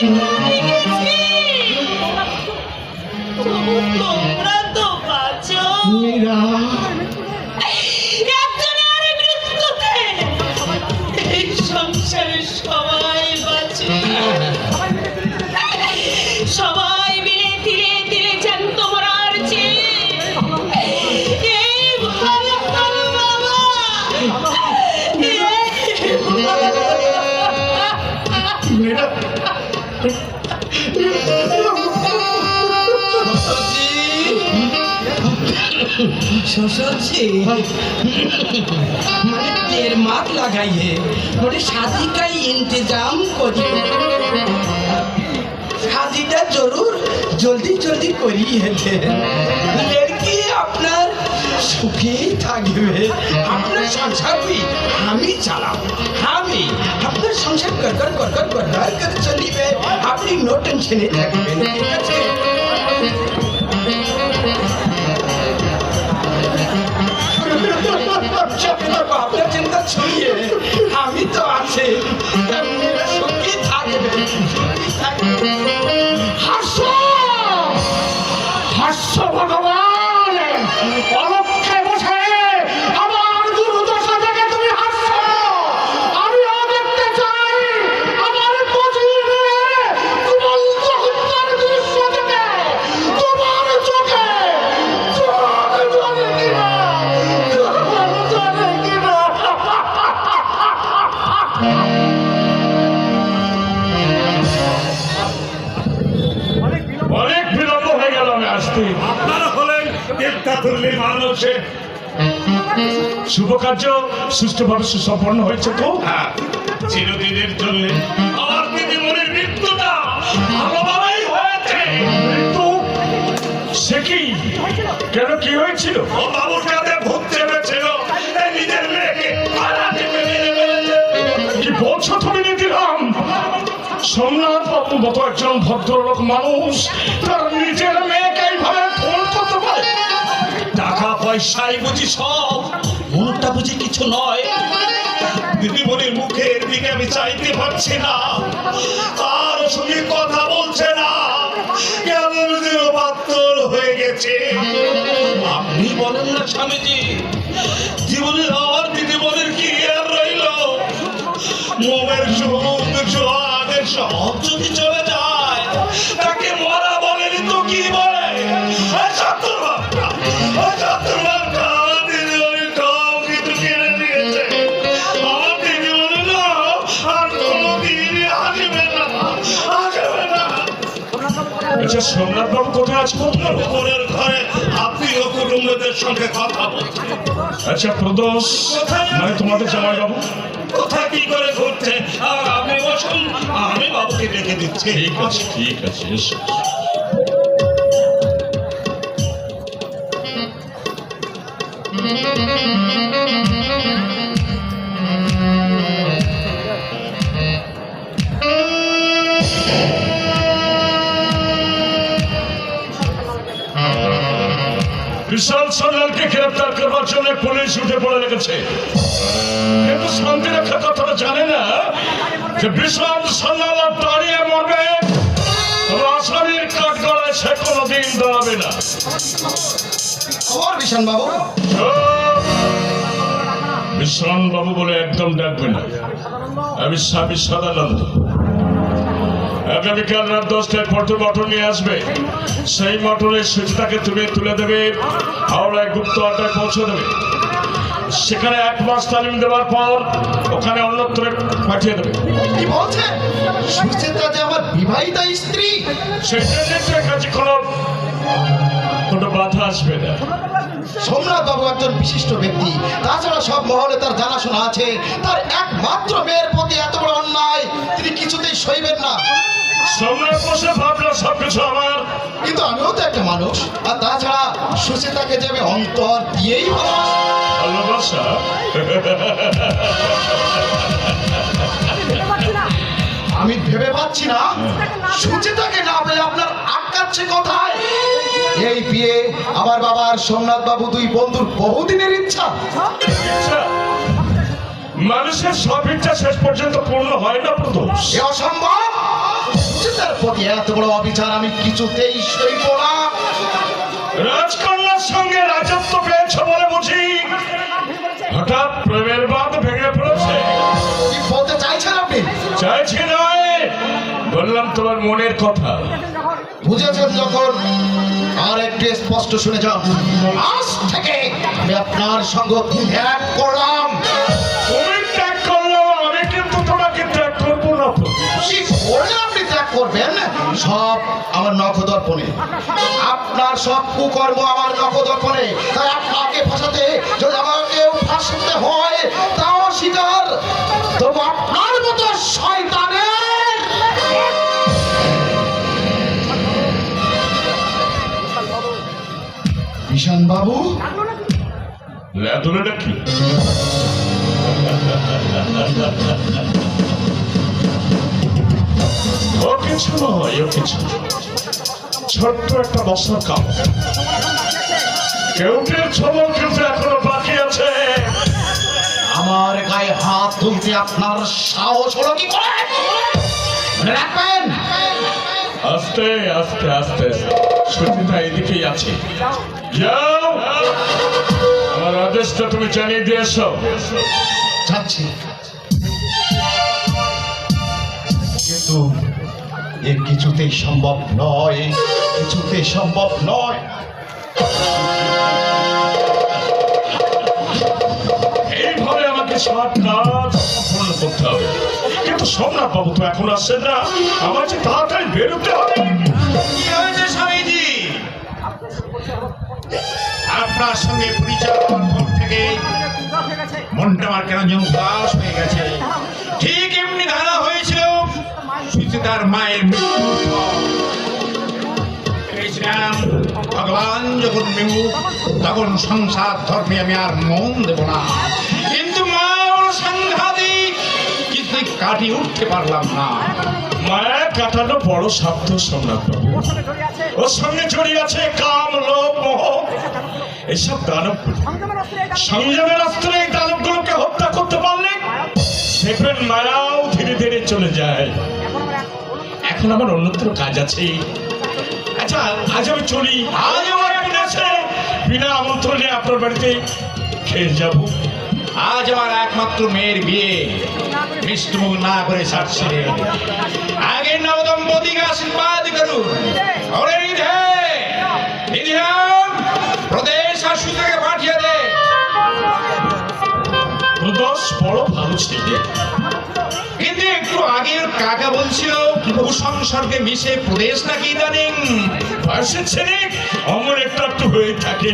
তোমরা শ্বশুর जी मैंने देर मात लगाई है बोले शादी का इंतजाम करिए শাদিটা জরুর জলদি জলদি করিয়েছে লড়কি আপনার সুখেই থাকবে আপনার সংসার भी আমি চালাম আমি আপনার সংসার কর কর কর কর কর কর করে চলিবে আপনি নো টেনশনে থাকবেন ঠিক আছে দেবতাতুল্যের মানুষের শুভ কার্য সুষ্ঠুভাবে সুসম্পন্ন হয়েছে তো? হ্যাঁ চিরদিনের জন্য। আমার দিদিমণির মৃত্যুটা ভালোভাবেই হয়েছে। মৃত্যু সে কি? কেন কি হয়েছিল? ও বাবুর কাছে ভূত চেপেছিল। নিজের মেয়েকে পাড়াতে মেরে ফেলেছে। কি বলছো তুমি নিধিরাম? সোমনাথ বাবু মতো একজন ভদ্রলোক মানুষ তার নিজের টাকা পয়সাই বুঝি সব। মনটা বুঝি কিছু নয়। দিদিমণির মুখের দিকে আমি চাইতে পারছি না। আর সঙ্গে কথা বলছে না। কেমন যেন পাত্তর হয়ে গেছে। আপনি বলেন না, স্বামীজি। জীবনের আমার দিদিমণির কি আর রইল? মোমের সুখ সব সোমনাথ বাবু কোথায় আছে উপরের ঘরে আত্মীয় কুটুম্বদের সঙ্গে কথা বলছে আচ্ছা প্রদোষ মানে তোমাদের জামাই বাবু কোথায় কি করে ঘুরছে? আর আপনি বসুন আমি বাবুকে ডেকে দিচ্ছি। ঠিক আছে ঠিক আছে করবার জন্য পুলিশ উঠে পড়ে লেগেছে। কিন্তু শান্তি রক্ষা কথাটা জানে না যে বিশাল সোনাল দাঁড়িয়ে মরবে। আসামির কাঠ গলায় সে কোনোদিন দাঁড়াবে না। খবর বিশান বাবু। বিশ্রাম বাবু বলে একদম ডাকবে না। আমি স্বামী সদানন্দ। আগামীকাল রাত দশটায় ফটো মটর নিয়ে আসবে। সেই মটরের সুচিতাকে তুমি তুলে দেবে। হাওড়ায় গুপ্ত আড্ডায় পৌঁছে দেবে। সেখানে এক মাস তালিম দেওয়ার পর ওখানে অন্যত্র পাঠিয়ে দেবে। কি বলছেন সুচেতা যে আমার বিবাহিতা স্ত্রী। সেটা কাছে কোনো কোনো বাধা আসবে না। সোমনাথ বাবু একজন বিশিষ্ট ব্যক্তি। তাছাড়া সব মহলে তার জানাশোনা আছে। তার একমাত্র মেয়ের প্রতি এত বড় অন্যায়। তিনি কিছুতেই সইবেন না। সম্রাট বসে ভাবনা সবকিছু আমার। কিন্তু আমিও তো একটা মানুষ আর তাছাড়া সুচেতাকে যে আমি অন্তর দিয়েই ভালোবাসা। আমি ভেবে পাচ্ছি না সুচিতাকে না পেলে আপনার আটকাচ্ছে কোথায়? এই বিয়ে আমার বাবার সোমনাথ বাবু দুই বন্ধুর বহুদিনের ইচ্ছা। মানুষের সব ইচ্ছা শেষ পর্যন্ত পূর্ণ হয় না প্রদোষ অসম্ভব। সুচিতা প্রতি এত বড় অবিচার আমি কিছুতেই সইব না। রাজকন্যার সঙ্গে রাজত্ব পেয়েছ বলে বুঝি? হঠাৎ প্রেমের বাঁধ ভেঙে পড়েছে। কি বলতে চাইছেন আপনি? চাইছি নয় বললাম তোমার মনের কথা। বুঝেছেন যখন? আর একটু স্পষ্ট শুনে যান। আজ থেকে আমি আপনার সঙ্গ ত্যাগ করলাম। সব আমার নখদর্পণে। আপনার সব কুকর্ম আমার নখদর্পণে। তাই আপনাকে ফাঁসাতে, যদি আমাকেও ফাঁসাতে হয়, তাও তবু আপনার মতো বাবু? লেদুলেটা কি? ও কিছু নয় ও কিছু ছোট্ট একটা ছবল কিন্তু এখনও বাকি আছে। আমার গায়ে হাত তুলতে আপনার সাহস হলো কি করে? রাখবেন। আস্তে আস্তে আস্তে সুচিতা এদিকেই আছে। যাও। আমার আদেশটা তুমি জানিয়ে দিয়েছ। যাচ্ছি। এ কিছুতেই সম্ভব নয়, কিছুতেই সম্ভব নয়। এইভাবে আমাকে সব কাজ সম্পূর্ণ করতে হবে। কিন্তু সোমনাথ বাবু তো এখন আসছেন না। আমার যে তাড়াতাড়ি বেরোতে হবে। আপনার সঙ্গে পরিচয় থেকে মনটা আমার কেন যেন উদাস হয়ে গেছে? ঠিক এমনি সুচিতার মায়ের মৃত্যুর ভগবান যখন বিমুখ তখন সংসার ধর্মে আমি আর মন দেব না। কিন্তু মা ওর সাংঘাতিক কিছুই কাটিয়ে উঠতে পারলাম না। মায়া কাটানো বড় সাধ্য সোমনাথ বাবু ওর সঙ্গে জড়িয়ে আছে? কাম লোভ মোহ। এসব দানব সংযমের অস্ত্রে এই দানবগুলোকে হত্যা করতে পারলে দেখবেন মায়াও ধীরে ধীরে চলে যায়। এখন আমার অন্যত্র কাজ আছে। আচ্ছা আজ আমি চলি। আজ আমার বিনা আমন্ত্রণে আপনার বাড়িতে খেয়ে যাব। আজ আমার একমাত্র মেয়ের বিয়ে। মিষ্টমুখ না করে ছাড়ছে আগে নবদম্পতিকে আশীর্বাদ করুন। প্রদেশ আর সুতাকে পাঠিয়ে দে। বড় ভালো ছেলে। কিন্তু একটু আগের কাকা বলছিল কুসংসর্গে মিশে প্রদেশ নাকি ইদানিং? বয়সের ছেলে অমর একটু একটু হয়ে থাকে।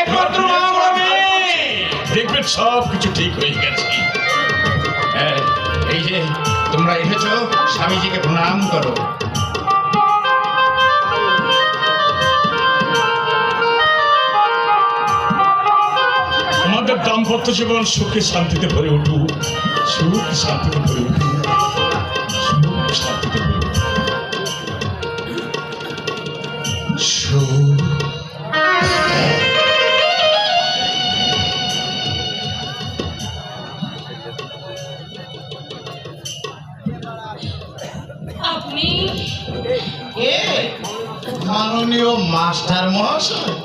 একমাত্র মা দেখবেন সব কিছু ঠিক হয়ে গেছে। হ্যাঁ, এই যে তোমরা এসেছ স্বামীজিকে প্রণাম করো। আমাদের দাম্পত্য জীবন সুখে শান্তিতে ভরে উঠুক। সুখ শান্তিতে ভরে উঠুক। সুখ শান্তিতে ভরে উঠুক। মাননীয় মাস্টার মহাশয়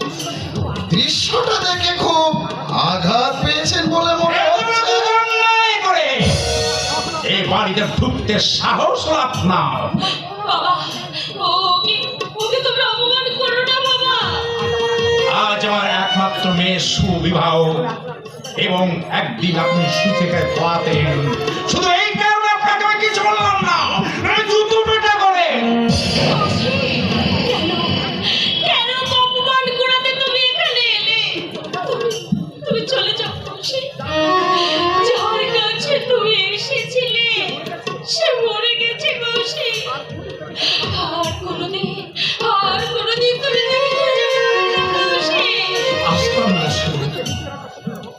বাড়িতে ঢুকতে সাহস করো না আজ আমার একমাত্র মেয়ে সুবিবাহ। এবং একদিন আপনি সুথেকে খোয়াতেন শুধু এই কারণে আপনাকে আমি কিছু বললাম না।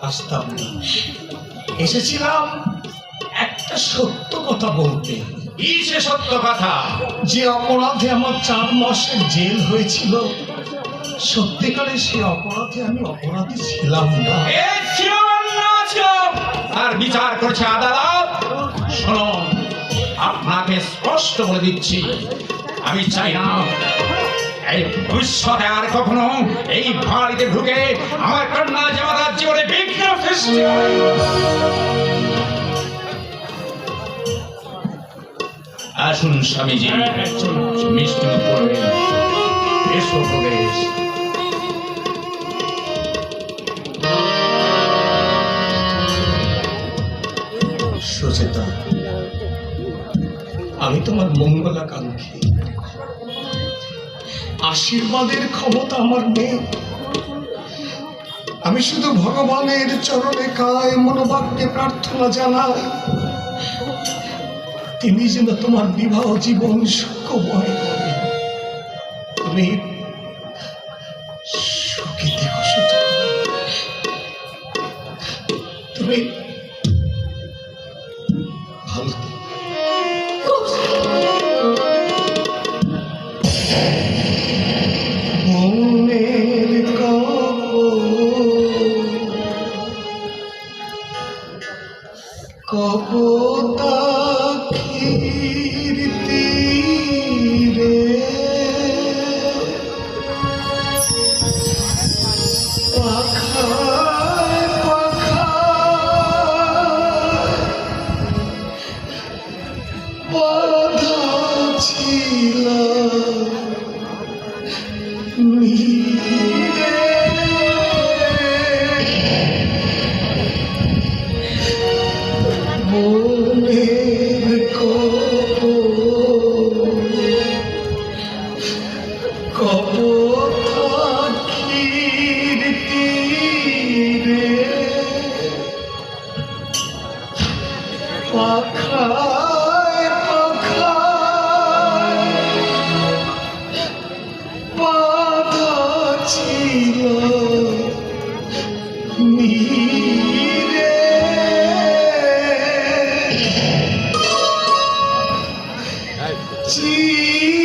আসতাম না এসেছিলাম একটা সত্য কথা বলতে। কি সে সত্য কথা? যে অপরাধে আমার চার মাসের জেল হয়েছিল সত্যিকারে সে অপরাধে আমি অপরাধী ছিলাম না। আর বিচার করেছে আদালত। শুনুন আপনাকে স্পষ্ট বলে দিচ্ছি আমি চাই না এই ভবিষ্যতে আর কখনো এই বাড়িতে ঢুকে আমার কন্যা জামাতার জীবনে আসুন স্বামীজি মিষ্টি করবেন এসো আমি তোমার মঙ্গলাকাঙ্ক্ষী। আশীর্বাদের ক্ষমতা আমার নেই। আমি শুধু ভগবানের চরণে কায় মনোবাক্যে প্রার্থনা জানাই। তিনি যেন তোমার বিবাহ জীবন সুখময় তুমি কপতা তীরে 记。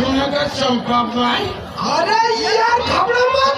সোনা কা সম্ভব আরে ইয়ার ঘাবড়া মত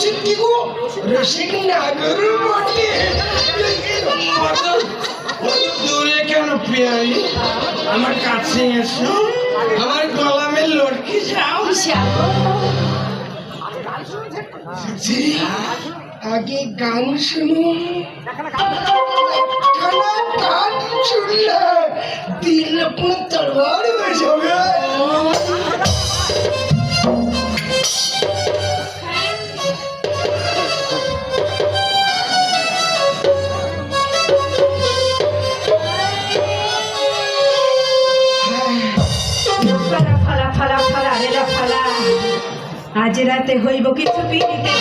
শুধু রসিক রসিক বটে দূরে আমার কাছে এসো। আমার গলামে লটকে যাও। আগে গান খানা গান শুনলে দিল তরবার হয়ে যাবে। আজ রাতে হইব কিছু পিড়িতে।